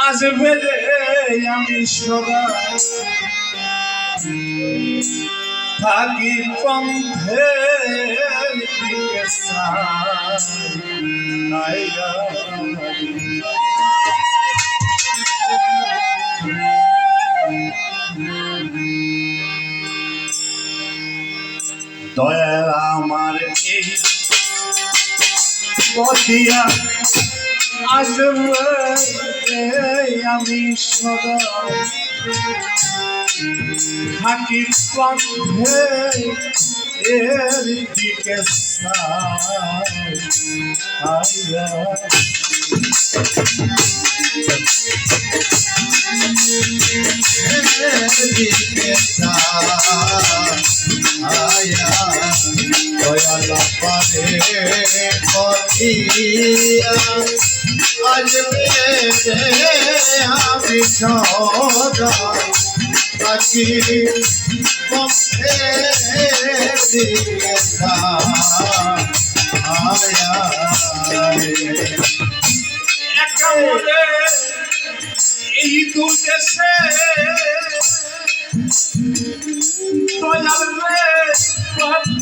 আজ বেদে আমি সদা থাকি পন্থে দয়াল আমার বদিয়া আসবে আমি সদা থাকি পথে এর দিকে সাইয়া দিকে আজ আমি দিকে আয়া একেবারে এই দু দেশে দয়াল রে দয়ালে।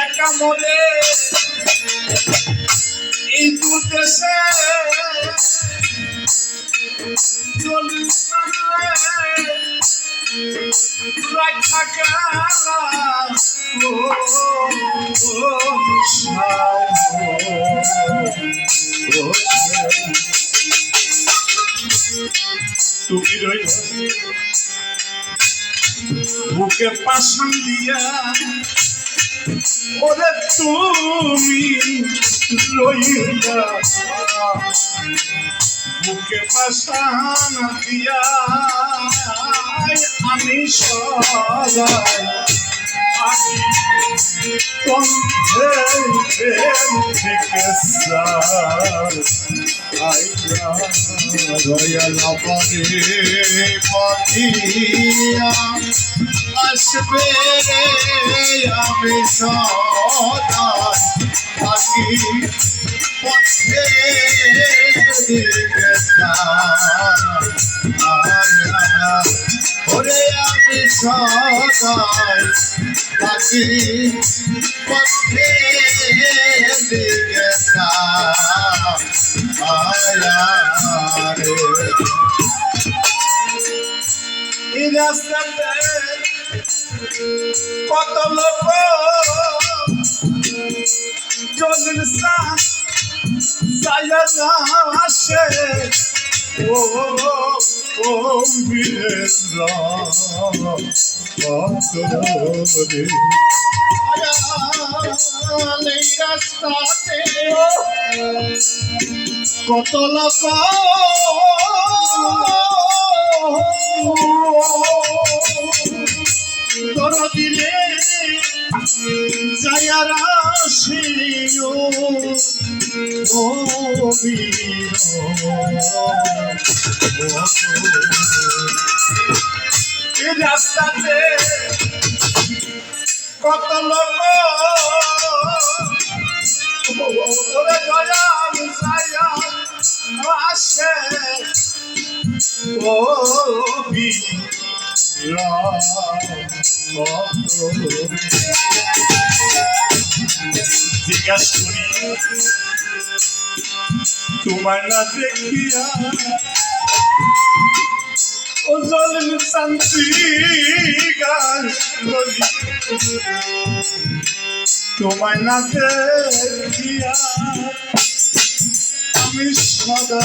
একা মনে এই দু দেশে রাখা গেলা ও তুমি বুকে পাশান দিয়া ওরে তুমি রইলা বুকে পাশান দিয়া আমি সদাই দয়াল পরে পাতিয়া আসবে আমি সদাই থাকি পথে ওরে আমি সদাই থাকি পথে দিকে আয়া রে রাস্তাতে কত লোক শ্বাস ছায়া আসে। ও ও বীরেন্দ্র রাস্তাতে কত লোক তোর দিলে বীর এই রাস্তাতে কত লোক। আসে। ও বীর জিজ্ঞাস করি তোমার না দেখিয়া ও জলের শান্তি গান করি তোমায় না দেখিয়া আমি সদা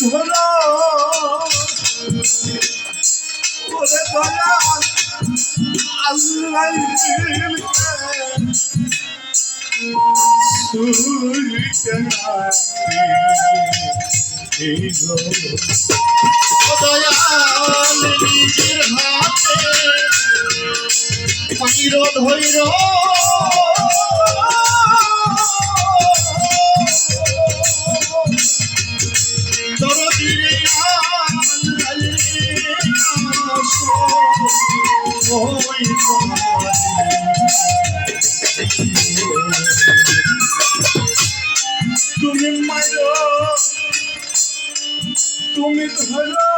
ধরো ওরে দয়া আল্লাহ দয়াল নিজের ধৈর তুমি মারো তুমি ধরো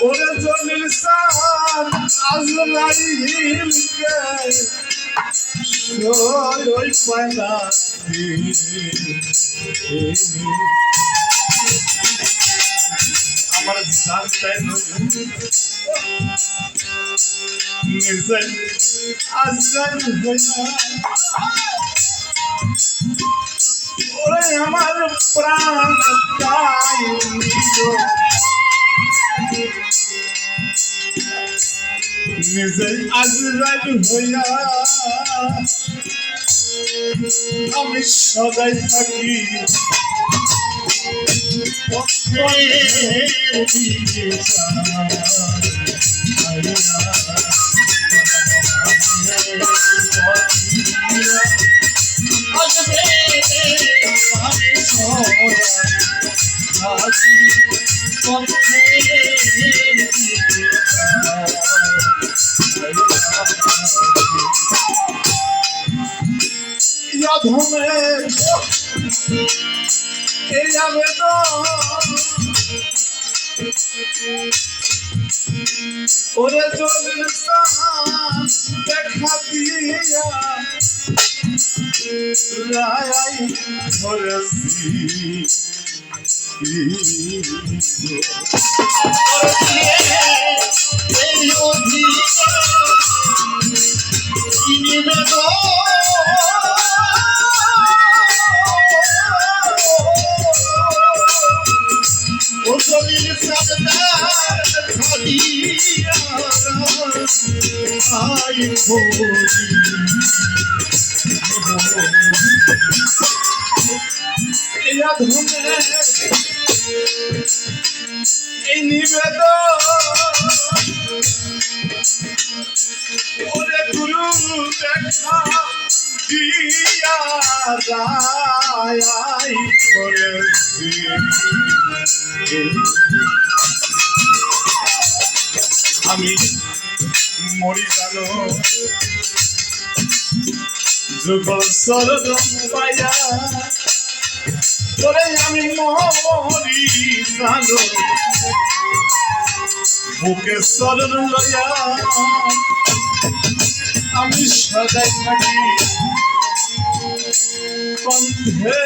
ওরে জলিল সান আজরাইলকে ওই পায়না আমার জানটাই নির্জল আজরাইল হইনা ওরে আমার প্রাণ তাই নিল নিজে আজরাইল হইয়া আমি সদাই থাকি ধমে এই আবেদন ওরে জলিল দেখা দিয়া। রায় এই নিবেদন। ওরে গুরু দেখা দিয়া রায় করেছি মরি জানো যুগ সরদম পায়া। তোরে আমি মরি জানো বুকে সরল লয়া। আমি সদাই থাকি। কণ্ঠে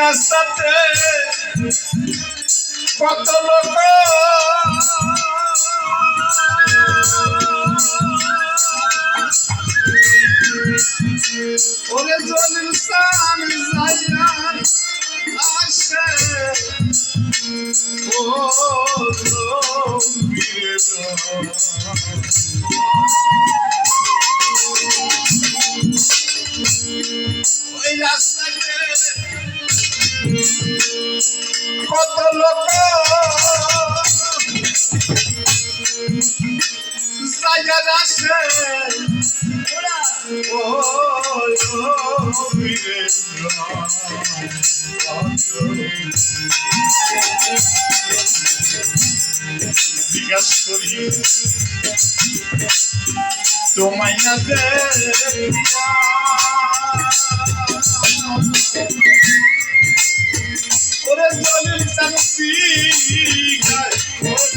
রাস্তাতে কত লোক Digas sorrir, toma e até.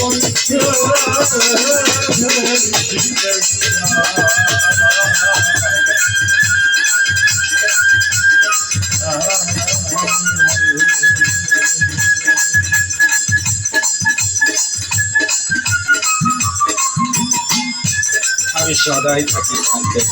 আমি সদাই থাকি অন্তর।